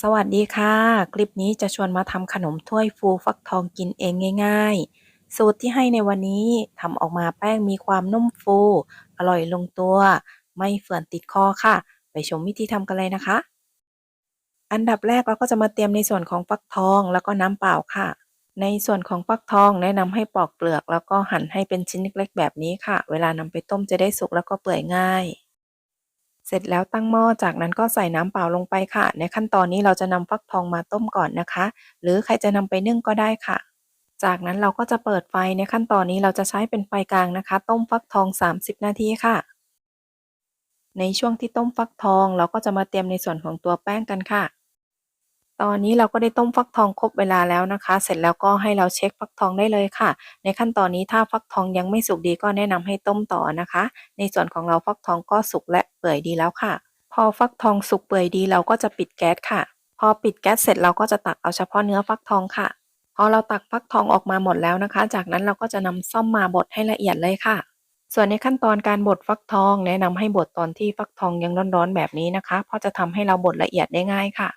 สวัสดีค่ะ คลิปนี้จะชวนมาทำขนมถ้วยฟูฟักทองกินเองง่าย ๆ สูตรที่ให้ในวันนี้ทำออกมาแป้งมีความนุ่มฟู อร่อยลงตัว ไม่เฝื่อนติดคอค่ะ ไปชมวิธีทำกันเลยนะคะ อันดับแรกเราก็จะมาเตรียมในส่วนของฟักทองแล้วก็น้ำเปล่าค่ะ ในส่วนของฟักทองแนะนำให้ปอกเปลือก แล้วก็หั่นให้เป็นชิ้นเล็กๆแบบนี้ค่ะ เวลานำไปต้มจะได้สุกแล้วก็เปื่อยง่าย เสร็จแล้วตั้งหม้อจากนั้นก็ใส่น้ำเปล่าลงไปค่ะ ในขั้นตอนนี้เราจะนำฟักทองมาต้มก่อนนะคะ หรือใครจะนำไปนึ่งก็ได้ค่ะ จากนั้นเราก็จะเปิดไฟในขั้นตอนนี้เราจะใช้เป็นไฟกลางนะคะ ต้มฟักทอง 30 นาทีค่ะ ในช่วงที่ต้มฟักทอง เราก็จะมาเตรียมในส่วนของตัวแป้งกันค่ะ ตอนนี้เราก็ได้ต้มฟักทองครบเวลาแล้วนะคะ เสร็จแล้วก็ให้เราเช็คฟักทองได้เลยค่ะ ในขั้นตอนนี้ถ้าฟักทองยังไม่สุกดีก็แนะนำให้ต้มต่อนะคะ ในส่วนของเราฟักทองก็สุกและเปื่อยดีแล้วค่ะ พอฟักทองสุกเปื่อยดีเราก็จะปิดแก๊สค่ะ พอปิดแก๊สเสร็จเราก็จะตักเอาเฉพาะเนื้อฟักทองค่ะ พอเราตักฟักทองออกมาหมดแล้วนะคะ จากนั้นเราก็จะนำซ่อมมาบดให้ละเอียดเลยค่ะส่วนในขั้นตอนการบดฟักทอง แนะนำให้บดตอนที่ฟักทองยังร้อนๆแบบนี้นะคะ เพราะจะทำให้เราบดละเอียดได้ง่ายค่ะ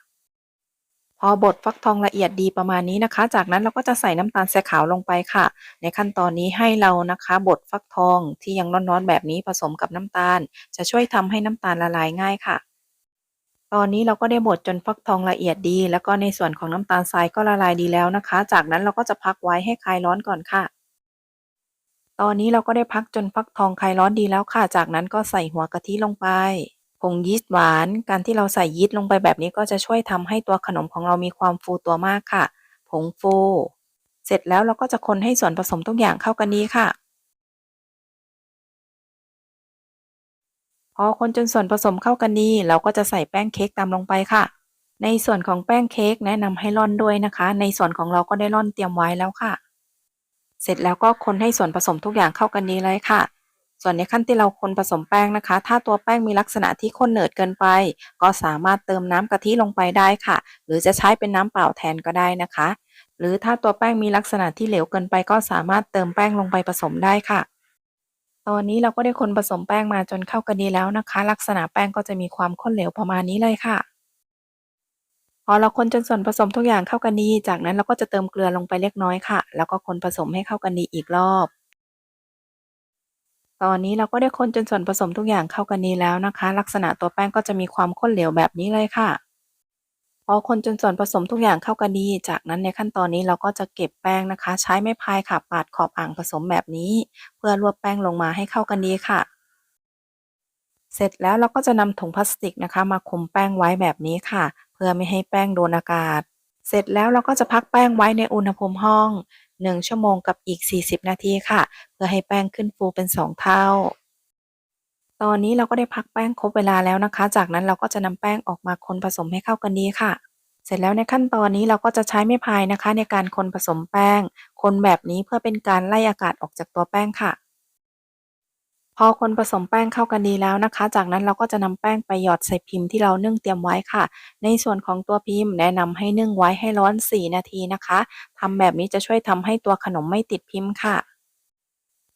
พอบดฟักทองละเอียดดีประมาณนี้นะคะ จากนั้นเราก็จะใส่น้ำตาลทรายขาวลงไปค่ะ ในขั้นตอนนี้ให้เรานะคะบดฟักทองที่ยังร้อนๆแบบนี้ผสมกับน้ำตาล จะช่วยทำให้น้ำตาลละลายง่ายค่ะ ตอนนี้เราก็ได้บดจนฟักทองละเอียดดี แล้วก็ในส่วนของน้ำตาลทรายก็ละลายดีแล้วนะคะ จากนั้นเราก็จะพักไว้ให้คลายร้อนก่อนค่ะ ตอนนี้เราก็ได้พักจนฟักทองคลายร้อนดีแล้วค่ะ จากนั้นก็ใส่หัวกะทิลงไป ผงยีสต์หวาน การที่เราใส่ยีสต์ลงไปแบบนี้ก็จะช่วยทำให้ตัวขนมของเรามีความฟูตัวมากค่ะ ผงฟู เสร็จแล้วเราก็จะคนให้ส่วนผสมทุกอย่างเข้ากันดีค่ะ พอคนจนส่วนผสมเข้ากันดี เราก็จะใส่แป้งเค้กตามลงไปค่ะ ในส่วนของแป้งเค้กแนะนำให้ร่อนด้วยนะคะ ในส่วนของเราก็ได้ร่อนเตรียมไว้แล้วค่ะ เสร็จแล้วก็คนให้ส่วนผสมทุกอย่างเข้ากันดีเลยค่ะ ส่วนในขั้นที่เราคนผสมแป้งนะคะ ถ้าตัวแป้งมีลักษณะที่ข้นเหนืดเกินไป ก็สามารถเติมน้ำกะทิลงไปได้ค่ะ หรือจะใช้เป็นน้ำเปล่าแทนก็ได้นะคะ หรือถ้าตัวแป้งมีลักษณะที่เหลวเกินไป ก็สามารถเติมแป้งลงไปผสมได้ค่ะ ตอนนี้เราก็ได้คนผสมแป้งมาจนเข้ากันดีแล้วนะคะ ลักษณะแป้งก็จะมีความข้นเหลวประมาณนี้เลยค่ะพอเราคนจนส่วนผสมทุกอย่างเข้ากันดี จากนั้นเราก็จะเติมเกลือลงไปเล็กน้อยค่ะ แล้วก็คนผสมให้เข้ากันดีอีกรอบ ตอนนี้เราก็ได้คนจนส่วนผสมทุกอย่างเข้ากันดีแล้วนะคะ ลักษณะตัวแป้งก็จะมีความข้นเหลวแบบนี้เลยค่ะ พอคนจนส่วนผสมทุกอย่างเข้ากันดี จากนั้นในขั้นตอนนี้เราก็จะเก็บแป้งนะคะ ใช้ไม้พายค่ะปาดขอบอ่างผสมแบบนี้ เพื่อรวบแป้งลงมาให้เข้ากันดีค่ะ เสร็จแล้วเราก็จะนำถุงพลาสติกนะคะ มาคุมแป้งไว้แบบนี้ค่ะ เพื่อไม่ให้แป้งโดนอากาศ เสร็จแล้วเราก็จะพักแป้งไว้ในอุณหภูมิห้อง 1 ชั่วโมงกับอีก 40 นาทีค่ะ เพื่อให้แป้งขึ้นฟูเป็น 2 เท่า ตอนนี้เราก็ได้พักแป้งครบเวลาแล้วนะคะ จากนั้นเราก็จะนำแป้งออกมาคนผสมให้เข้ากันดีค่ะ เสร็จแล้วในขั้นตอนนี้เราก็จะใช้ไม้พายนะคะ ในการคนผสมแป้ง คนแบบนี้เพื่อเป็นการไล่อากาศออกจากตัวแป้งค่ะ พอคนผสมแป้งเข้ากันดีแล้วนะคะ จากนั้นเราก็จะนำแป้งไปหยอดใส่พิมพ์ที่เรานึ่งเตรียมไว้ค่ะ ในส่วนของตัวพิมพ์แนะนำให้นึ่งไว้ให้ร้อน 4 นาทีนะคะทำแบบนี้จะช่วยทำให้ตัวขนมไม่ติดพิมพ์ค่ะ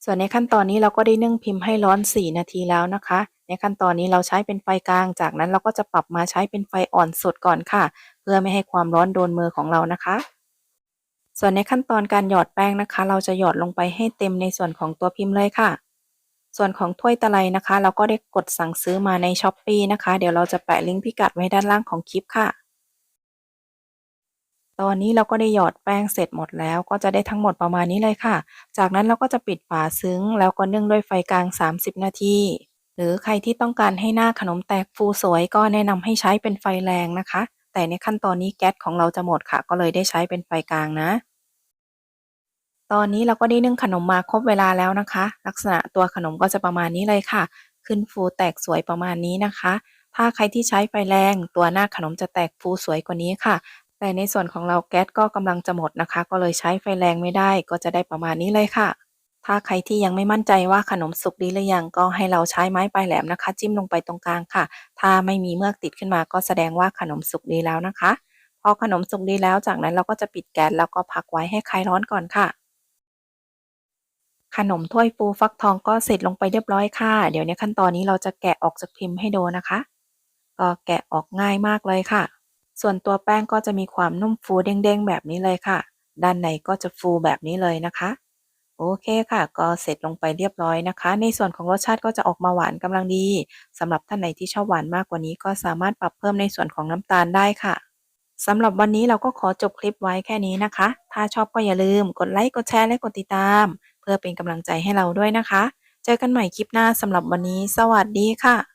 ส่วนในขั้นตอนนี้เราก็ได้นึ่งพิมพ์ให้ร้อน 4 นาทีแล้วนะคะ ในขั้นตอนนี้เราใช้เป็นไฟกลาง จากนั้นเราก็จะปรับมาใช้เป็นไฟอ่อนสุดก่อนค่ะ เพื่อไม่ให้ความร้อนโดนมือของเรานะคะส่วนในขั้นตอนการหยอดแป้งนะคะ เราจะหยอดลงไปให้เต็มในส่วนของตัวพิมพ์เลยค่ะ ส่วนของถ้วยตะไลนะคะ เราก็ได้กดสั่งซื้อมาใน Shopee นะคะ เดี๋ยวเราจะแปะลิงก์พิกัดไว้ด้านล่างของคลิปค่ะ ตอนนี้เราก็ได้หยอดแป้งเสร็จหมดแล้ว ก็จะได้ทั้งหมดประมาณนี้เลยค่ะ จากนั้นเราก็จะปิดฝาซึ้ง แล้วก็นึ่งด้วยไฟกลาง 30 นาทีหรือใครที่ต้องการให้หน้าขนมแตกฟูสวยก็แนะนำให้ใช้เป็นไฟแรงนะคะ แต่ในขั้นตอนนี้แก๊สของเราจะหมดค่ะ ก็เลยได้ใช้เป็นไฟกลางนะ ตอนนี้เราก็ได้นึ่งขนมมาครบเวลาแล้วนะคะ ลักษณะตัวขนมก็จะประมาณนี้เลยค่ะ ขึ้นฟูแตกสวยประมาณนี้นะคะ ถ้าใครที่ใช้ไฟแรง ตัวหน้าขนมจะแตกฟูสวยกว่านี้ค่ะ แต่ในส่วนของเราแก๊สก็กำลังจะหมดนะคะ ก็เลยใช้ไฟแรงไม่ได้ ก็จะได้ประมาณนี้เลยค่ะ ถ้าใครที่ยังไม่มั่นใจว่าขนมสุกดีหรือยังก็ให้เราใช้ไม้ปลายแหลมนะคะ จิ้มลงไปตรงกลางค่ะ ถ้าไม่มีเมือกติดขึ้นมาก็แสดงว่าขนมสุกดีแล้วนะคะ พอขนมสุกดีแล้วจากนั้นเราก็จะปิดแก๊สแล้วก็พักไว้ให้คลายร้อนก่อนค่ะ ขนมถ้วยฟูฟักทองก็เสร็จลงไปเรียบร้อยค่ะ เดี๋ยวในขั้นตอนนี้เราจะแกะออกจากพิมพ์ให้ดูนะคะ ก็แกะออกง่ายมากเลยค่ะ ส่วนตัวแป้งก็จะมีความนุ่มฟูเด้งๆแบบนี้เลยค่ะ ด้านในก็จะฟูแบบนี้เลยนะคะ โอเคค่ะ ก็เสร็จลงไปเรียบร้อยนะคะ ในส่วนของรสชาติก็จะออกมาหวานกำลังดีสำหรับท่านไหนที่ชอบหวานมากกว่านี้ ก็สามารถปรับเพิ่มในส่วนของน้ำตาลได้ค่ะสำหรับวันนี้เราก็ขอจบคลิปไว้แค่นี้นะคะ ถ้าชอบก็อย่าลืมกดไลค์ กดแชร์ และกดติดตาม เพื่อเป็นกำลังใจให้เราด้วยนะคะ เจอกันใหม่คลิปหน้าสำหรับวันนี้ สวัสดีค่ะ